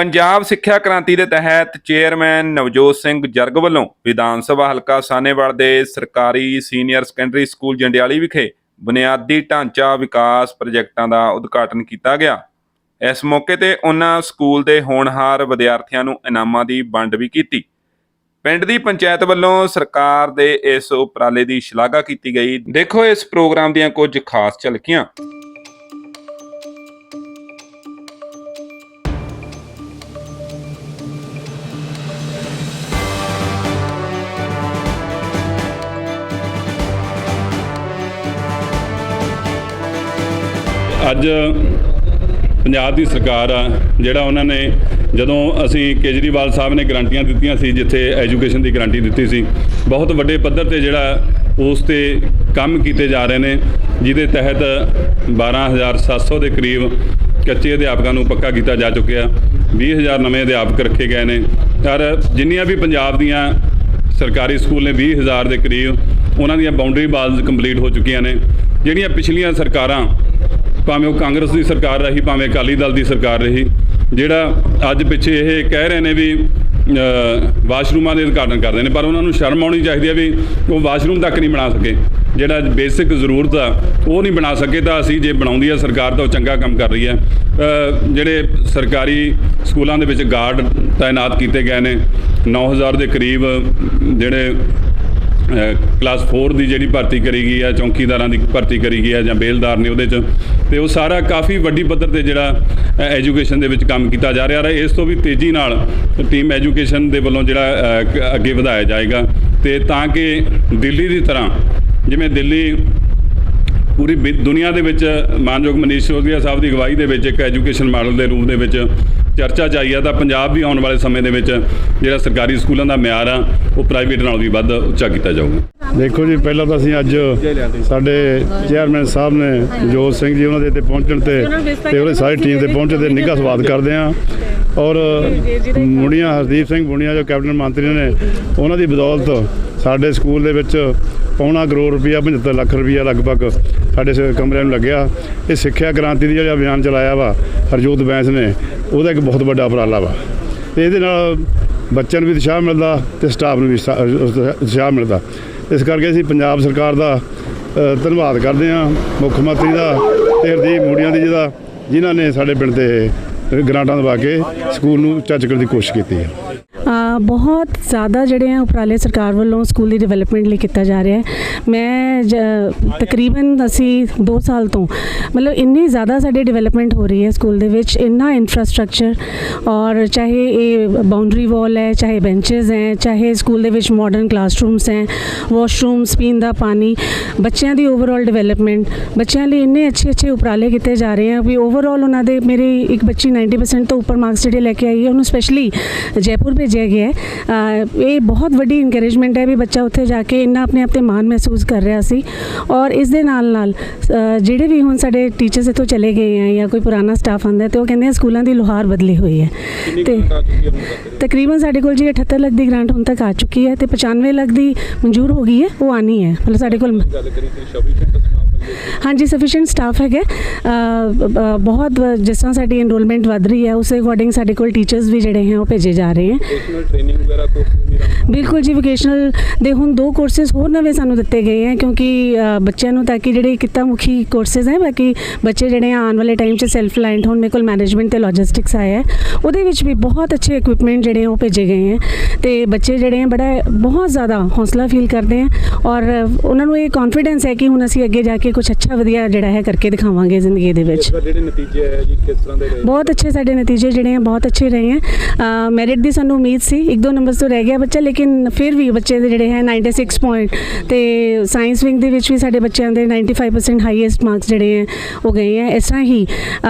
ਪੰਜਾਬ ਸਿੱਖਿਆ ਕ੍ਰਾਂਤੀ ਦੇ ਤਹਿਤ ਚੇਅਰਮੈਨ ਨਵਜੋਤ ਸਿੰਘ ਜਰਗ ਵੱਲੋਂ ਵਿਧਾਨ ਸਭਾ ਹਲਕਾ ਸਾਨੇਵਾਲ ਦੇ ਸਰਕਾਰੀ ਸੀਨੀਅਰ ਸੈਕੰਡਰੀ ਸਕੂਲ ਜੰਡਿਆਲੀ ਵਿਖੇ ਬੁਨਿਆਦੀ ਢਾਂਚਾ ਵਿਕਾਸ ਪ੍ਰੋਜੈਕਟਾਂ ਦਾ ਉਦਘਾਟਨ ਕੀਤਾ ਗਿਆ। ਇਸ ਮੌਕੇ ਤੇ ਉਹਨਾਂ ਸਕੂਲ ਦੇ ਹੋਣਹਾਰ ਵਿਦਿਆਰਥੀਆਂ ਨੂੰ ਇਨਾਮਾਂ ਦੀ ਵੰਡ ਵੀ ਕੀਤੀ। ਪਿੰਡ ਦੀ ਪੰਚਾਇਤ ਵੱਲੋਂ ਸਰਕਾਰ ਦੇ ਇਸ ਉਪਰਾਲੇ ਦੀ ਸ਼ਲਾਘਾ ਕੀਤੀ ਗਈ। ਦੇਖੋ ਇਸ ਪ੍ਰੋਗਰਾਮ ਦੀਆਂ ਕੁਝ ਖਾਸ ਝਲਕੀਆਂ। ਅੱਜ ਪੰਜਾਬ ਦੀ ਸਰਕਾਰ ਆ, ਜਿਹੜਾ ਉਹਨਾਂ ਨੇ ਜਦੋਂ ਅਸੀਂ ਕੇਜਰੀਵਾਲ ਸਾਹਿਬ ਨੇ ਗਰੰਟੀਆਂ ਦਿੱਤੀਆਂ ਸੀ, ਜਿੱਥੇ ਐਜੂਕੇਸ਼ਨ ਦੀ ਗਰੰਟੀ ਦਿੱਤੀ ਸੀ, ਬਹੁਤ ਵੱਡੇ ਪੱਧਰ ਤੇ ਜਿਹੜਾ ਉਸ ਤੇ ਕੰਮ ਕੀਤੇ ਜਾ ਰਹੇ ਨੇ, ਜਿਹਦੇ ਤਹਿਤ 12700 ਦੇ ਕਰੀਬ ਕੱਚੇ ਅਧਿਆਪਕਾਂ ਨੂੰ ਪੱਕਾ ਕੀਤਾ ਜਾ ਚੁੱਕਿਆ 20000 ਨਵੇਂ ਅਧਿਆਪਕ ਰੱਖੇ ਗਏ ਨੇ ਪਰ ਜਿੰਨੀਆਂ ਵੀ ਪੰਜਾਬ ਦੀਆਂ ਸਰਕਾਰੀ ਸਕੂਲ ਨੇ 20000 ਦੇ ਕਰੀਬ, ਉਹਨਾਂ ਦੀਆਂ ਬਾਉਂਡਰੀ ਵਾਲਸ ਕੰਪਲੀਟ ਹੋ ਚੁੱਕੀਆਂ ਨੇ, ਜਿਹੜੀਆਂ ਪਿਛਲੀਆਂ ਸਰਕਾਰਾਂ ਭਾਵੇਂ ਉਹ ਕਾਂਗਰਸ ਦੀ ਸਰਕਾਰ ਰਹੀ, ਭਾਵੇਂ ਅਕਾਲੀ ਦਲ ਦੀ ਸਰਕਾਰ ਰਹੀ, ਜਿਹੜਾ ਅੱਜ ਪਿੱਛੇ ਇਹ ਕਹਿ ਰਹੇ ਨੇ ਵੀ ਵਾਸ਼ਰੂਮਾਂ ਦੇ ਉਦਘਾਟਨ ਕਰਦੇ ਨੇ, ਪਰ ਉਹਨਾਂ ਨੂੰ ਸ਼ਰਮ ਆਉਣੀ ਚਾਹੀਦੀ ਹੈ ਵੀ ਉਹ ਵਾਸ਼ਰੂਮ ਤੱਕ ਨਹੀਂ ਬਣਾ ਸਕੇ। ਜਿਹੜਾ ਬੇਸਿਕ ਜ਼ਰੂਰਤ ਆ, ਉਹ ਨਹੀਂ ਬਣਾ ਸਕੇ ਤਾਂ ਅਸੀਂ ਜੇ ਬਣਾਉਂਦੀ ਆ ਸਰਕਾਰ ਤਾਂ ਉਹ ਚੰਗਾ ਕੰਮ ਕਰ ਰਹੀ ਹੈ। ਜਿਹੜੇ ਸਰਕਾਰੀ ਸਕੂਲਾਂ ਦੇ ਵਿੱਚ ਗਾਰਡ ਤਾਇਨਾਤ ਕੀਤੇ ਗਏ ਨੇ 9000 ਦੇ ਕਰੀਬ ਜਿਹੜੇ ਕਲਾਸ 4 ਦੀ ਜਿਹੜੀ ਭਰਤੀ ਕਰੀ ਗਈ ਹੈ ਚੌਂਕੀਦਾਰਾਂ ਦੀ ਭਰਤੀ ਕਰੀ ਗਈ ਹੈ ਜਾਂ ਬੇਲਦਾਰ ਨੇ ਉਹਦੇ 'ਚ, ਤੇ ਉਹ ਸਾਰਾ ਕਾਫੀ ਵੱਡੀ ਪੱਧਰ ਤੇ ਜਿਹੜਾ ਐਜੂਕੇਸ਼ਨ ਦੇ ਵਿੱਚ ਕੰਮ ਕੀਤਾ ਜਾ ਰਿਹਾ ਹੈ। ਇਸ ਤੋਂ ਵੀ ਤੇਜ਼ੀ ਨਾਲ ਟੀਮ ਐਜੂਕੇਸ਼ਨ ਦੇ ਵੱਲੋਂ ਜਿਹੜਾ ਅੱਗੇ ਵਧਾਇਆ ਜਾਏਗਾ। ਤੇ ਤਾਂ ਕਿ ਦਿੱਲੀ ਦੀ ਤਰ੍ਹਾਂ, ਜਿਵੇਂ ਦਿੱਲੀ ਪੂਰੀ ਵਿ- ਦੁਨੀਆ ਦੇ ਵਿੱਚ ਮਾਨਯੋਗ ਮਨੀਸ਼ ਸਿਸੋਦੀਆ ਸਾਹਿਬ ਦੀ ਅਗਵਾਈ ਦੇ ਵਿੱਚ ਇੱਕ ਐਜੂਕੇਸ਼ਨ ਮਾਡਲ ਦੇ ਰੂਪ ਦੇ ਵਿੱਚ ਚਰਚਾ ਚਾਹੀ ਆ ਤਾਂ ਪੰਜਾਬ ਵੀ ਆਉਣ ਵਾਲੇ ਸਮੇਂ ਦੇ ਵਿੱਚ ਜਿਹੜਾ ਸਰਕਾਰੀ ਸਕੂਲਾਂ ਦਾ ਮਿਆਰ ਆ ਉਹ ਪ੍ਰਾਈਵੇਟ ਨਾਲੋਂ ਵੀ ਵੱਧ ਉੱਚਾ ਕੀਤਾ ਜਾਊਗਾ। ਦੇਖੋ ਜੀ ਪਹਿਲਾਂ ਤਾਂ ਅਸੀਂ ਅੱਜ ਸਾਡੇ ਚੇਅਰਮੈਨ ਸਾਹਿਬ ਨੇ ਜੋਤ ਸਿੰਘ ਜੀ ਉਹਨਾਂ ਦੇ ਇੱਥੇ ਪਹੁੰਚਣ ਤੇ ਤੇ ਉਹਦੀ ਸਾਰੀ ਟੀਮ ਦੇ ਪਹੁੰਚੇ ਤੇ ਨਿੱਘਾ ਸਵਾਗਤ ਕਰਦੇ ਹਾਂ ਔਰ ਮੁੰਡੀਆਂ ਹਰਦੀਪ ਸਿੰਘ ਬੁਣੀਆਂ ਜੋ ਕੈਬਨਿਟ ਮੰਤਰੀ ਨੇ ਉਹਨਾਂ ਦੀ ਬਦੌਲਤ ਸਾਡੇ ਸਕੂਲ ਦੇ ਵਿੱਚ ਪੌਣਾ ਕਰੋੜ ਰੁਪਇਆ 75 ਲੱਖ ਰੁਪਇਆ ਲਗਭਗ ਸਾਡੇ ਸ- ਕਮਰਿਆਂ ਨੂੰ ਲੱਗਿਆ। ਇਹ ਸਿੱਖਿਆ ਕ੍ਰਾਂਤੀ ਦੀ ਜਿਹੜਾ ਅਭਿਆਨ ਚਲਾਇਆ ਵਾ, ਹਰਜੋਤ ਬੈਂਸ ਨੇ, ਉਹਦਾ ਇੱਕ ਬਹੁਤ ਵੱਡਾ ਉਪਰਾਲਾ ਵਾ। ਤੇ ਇਹਦੇ ਨਾਲ ਬੱਚਿਆਂ ਨੂੰ ਵੀ ਉਤਸ਼ਾਹ ਮਿਲਦਾ ਤੇ ਸਟਾਫ ਨੂੰ ਵੀ ਉਤਸ਼ਾਹ ਮਿਲਦਾ। ਇਸ ਕਰਕੇ ਅਸੀਂ ਪੰਜਾਬ ਸਰਕਾਰ ਦਾ ਧੰਨਵਾਦ ਕਰਦੇ ਹਾਂ ਮੁੱਖ ਮੰਤਰੀ ਦਾ ਤੇ ਹਰਦੀਪ ਮੂੜੀਆਂ ਦੀ ਜਿਹਦਾ ਜਿਨ੍ਹਾਂ ਨੇ ਸਾਡੇ ਪਿੰਡ ਤੇ ਗ੍ਰਾਂਟਾਂ ਦਵਾ ਕੇ ਸਕੂਲ ਨੂੰ ਉੱਚਾ ਦੀ ਕੋਸ਼ਿਸ਼ ਕੀਤੀ ਹੈ। ਬਹੁਤ ਜ਼ਿਆਦਾ ਜਿਹੜੇ ਆ ਉਪਰਾਲੇ ਸਰਕਾਰ ਵੱਲੋਂ ਸਕੂਲ ਦੀ ਡਿਵੈਲਪਮੈਂਟ ਲਈ ਕੀਤਾ ਜਾ ਰਿਹਾ ਹੈ। ਮੈਂ ਜ- ਤਕਰੀਬਨ ਅਸੀਂ 2 ਸਾਲ ਤੋਂ, ਮਤਲਬ ਇੰਨੀ ਜ਼ਿਆਦਾ ਸਾਡੀ ਡਿਵੈਲਪਮੈਂਟ ਹੋ ਰਹੀ ਹੈ ਸਕੂਲ ਦੇ ਵਿੱਚ, ਇੰਨਾ ਇਨਫਰਾਸਟ੍ਰਕਚਰ ਔਰ ਚਾਹੇ ਇਹ ਬਾਉਂਡਰੀ ਵਾਲ ਹੈ, ਚਾਹੇ ਬੈਂਚਸ ਹੈ, ਚਾਹੇ ਸਕੂਲ ਦੇ ਵਿੱਚ ਮਾਡਰਨ ਕਲਾਸਰੂਮਸ ਹੈ ਵਾਸ਼ਰੂਮਸ ਪੀਣ ਦਾ ਪਾਣੀ, ਬੱਚਿਆਂ ਦੀ ਓਵਰਆਲ ਡਿਵੈਲਪਮੈਂਟ ਬੱਚਿਆਂ ਲਈ ਇੰਨੇ ਅੱਛੇ ਅੱਛੇ ਉਪਰਾਲੇ ਕੀਤੇ ਜਾ ਰਹੇ ਆ ਵੀ ਓਵਰਆਲ ਉਹਨਾਂ ਦੇ, ਮੇਰੀ ਇੱਕ ਬੱਚੀ 90% ਤੋਂ ਉੱਪਰ ਮਾਰਕਸ ਜਿਹੜੇ ਲੈ ਕੇ ਆਈ ਹੈ, ਉਹਨੂੰ ਸਪੈਸ਼ਲੀ ਜੈਪੁਰ ਭੇਜਿਆ ਗਿਆ ਹੈ। ਇਹ ਬਹੁਤ ਵੱਡੀ ਇਨਕਰੇਜਮੈਂਟ ਹੈ ਵੀ ਬੱਚਾ ਉੱਥੇ ਜਾ ਕੇ ਇੰਨਾ ਆਪਣੇ ਆਪ ਤੇ ਮਾਣ ਮਹਿਸੂਸ ਕਰ ਰਿਹਾ ਸੀ। ਔਰ ਇਸ ਦੇ ਨਾਲ ਨਾਲ ਜਿਹੜੇ ਵੀ ਹੁਣ ਸਾਡੇ ਟੀਚਰਸ ਇੱਥੋਂ ਚਲੇ ਗਏ ਆ ਜਾਂ ਕੋਈ ਪੁਰਾਣਾ ਸਟਾਫ ਆਂਦਾ ਤੇ ਉਹ ਕਹਿੰਦੇ ਆ ਸਕੂਲਾਂ ਦੀ ਲੁਹਾਰ ਬਦਲੀ ਹੋਈ ਹੈ। ਤੇ ਤਕਰੀਬਨ ਸਾਡੇ ਕੋਲ ਜੀ 78 ਲੱਖ ਦੀ ਗ੍ਰਾਂਟ ਹੁਣ ਤੱਕ ਆ ਚੁੱਕੀ ਹੈ ਤੇ 95 ਲੱਖ ਦੀ ਮਨਜ਼ੂਰ ਹੋ ਗਈ ਹੈ ਉਹ ਆਣੀ ਹੈ। ਮਤਲਬ ਸਾਡੇ ਕੋਲ ਹਾਂਜੀ ਸਫੀਸ਼ੀਐਂਟ ਸਟਾਫ ਹੈਗਾ। ਬਹੁਤ ਜਿਸ ਤਰ੍ਹਾਂ ਸਾਡੀ ਐਨਰੋਲਮੈਂਟ ਵੱਧ ਰਹੀ ਹੈ ਉਸੇ ਅਕੋਰਡਿੰਗ ਸਾਡੇ ਕੋਲ ਟੀਚਰਸ ਵੀ ਜਿਹੜੇ ਹੈ ਉਹ ਭੇਜੇ ਜਾ ਰਹੇ ਹੈ। ਬਿਲਕੁਲ ਜੀ ਵੋਕੇਸ਼ਨਲ ਦੇ ਹੁਣ ਦੋ ਕੋਰਸਸ ਹੋਰ ਨਵੇਂ ਸਾਨੂੰ ਦਿੱਤੇ ਗਏ ਹੈ ਕਿਉਂਕਿ ਬੱਚਿਆਂ ਨੂੰ ਤਾਂ ਕਿ ਜਿਹੜੇ ਕਿੱਤਾ ਮੁਖੀ ਕੋਰਸਸ ਹੈ ਬਾਕੀ ਬੱਚੇ ਜਿਹੜੇ ਆਉਣ ਵਾਲੇ ਟਾਈਮ 'ਚ ਸੈਲਫ ਰਿਲਾਇੰਟ ਹੋਣ ਮੇਰੇ ਕੋਲ ਮੈਨੇਜਮੈਂਟ ਤੇ ਲੌਜਿਸਟਿਕਸ ਆਇਆ ਹੈ। ਉਹਦੇ ਵਿੱਚ ਵੀ ਬਹੁਤ ਅੱਛੇ ਇਕਵਿਪਮੈਂਟ ਜਿਹੜੇ ਉਹ ਭੇਜੇ ਗਏ ਹੈ। ਤੇ ਬੱਚੇ ਜਿਹੜੇ ਆ ਬੜਾ ਬਹੁਤ ਜ਼ਿਆਦਾ ਹੌਸਲਾ ਫੀਲ ਕਰਦੇ ਆ ਔਰ ਉਹਨਾਂ ਨੂੰ ਇਹ ਕੌਨਫੀਡੈਂਸ ਹੈ ਕਿ ਹੁਣ ਅਸੀਂ ਅੱਗੇ ਜਾ ਕੇ ਕੁਝ ਅੱਛਾ ਵਧੀਆ ਜਿਹੜਾ ਹੈ ਕਰਕੇ ਦਿਖਾਵਾਂਗੇ ਜ਼ਿੰਦਗੀ ਦੇ ਵਿੱਚ। ਜਿਹੜੇ ਨਤੀਜੇ ਹੈ ਜੀ ਕਿਸ ਤਰ੍ਹਾਂ ਦੇ ਰਹੇ? ਬਹੁਤ ਅੱਛੇ ਸਾਡੇ ਨਤੀਜੇ ਜਿਹੜੇ ਆ ਬਹੁਤ ਅੱਛੇ ਰਹੇ ਆ। ਮੈਰਿਟ ਦੀ ਸਾਨੂੰ ਉਮੀਦ ਸੀ ਇੱਕ ਦੋ ਨੰਬਰਸ ਤੋਂ ਰਹਿ ਗਿਆ ਬੱਚਾ ਲੇਕਿਨ ਫਿਰ ਵੀ ਬੱਚੇ ਦੇ ਜਿਹੜੇ ਹੈ 96 ਪੁਆਇੰਟ ਤੇ ਸਾਇੰਸ ਵਿੰਗ ਦੇ ਵਿੱਚ ਵੀ ਸਾਡੇ ਬੱਚਿਆਂ ਦੇ 95% ਹਾਈਐਸਟ ਮਾਰਕਸ ਜਿਹੜੇ ਹੈ ਉਹ ਗਏ ਹੈ ਇਸ ਤਰ੍ਹਾਂ ਹੀ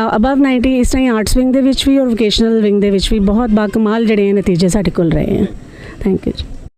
ਅਬਵ 90 ਇਸ ਤਰ੍ਹਾਂ ਹੀ ਆਰਟਸ ਵਿੰਗ ਦੇ ਵਿੱਚ ਵੀ ਔਰ ਵੋਕੇਸ਼ਨਲ ਵਿੰਗ ਦੇ ਵਿੱਚ ਵੀ ਬਹੁਤ ਬਾਕਮਾਲ ਜਿਹੜੇ ਨਤੀਜੇ ਸਾਡੇ ਕੋਲ ਰਹੇ ਹੈ ਥੈਂਕ ਯੂ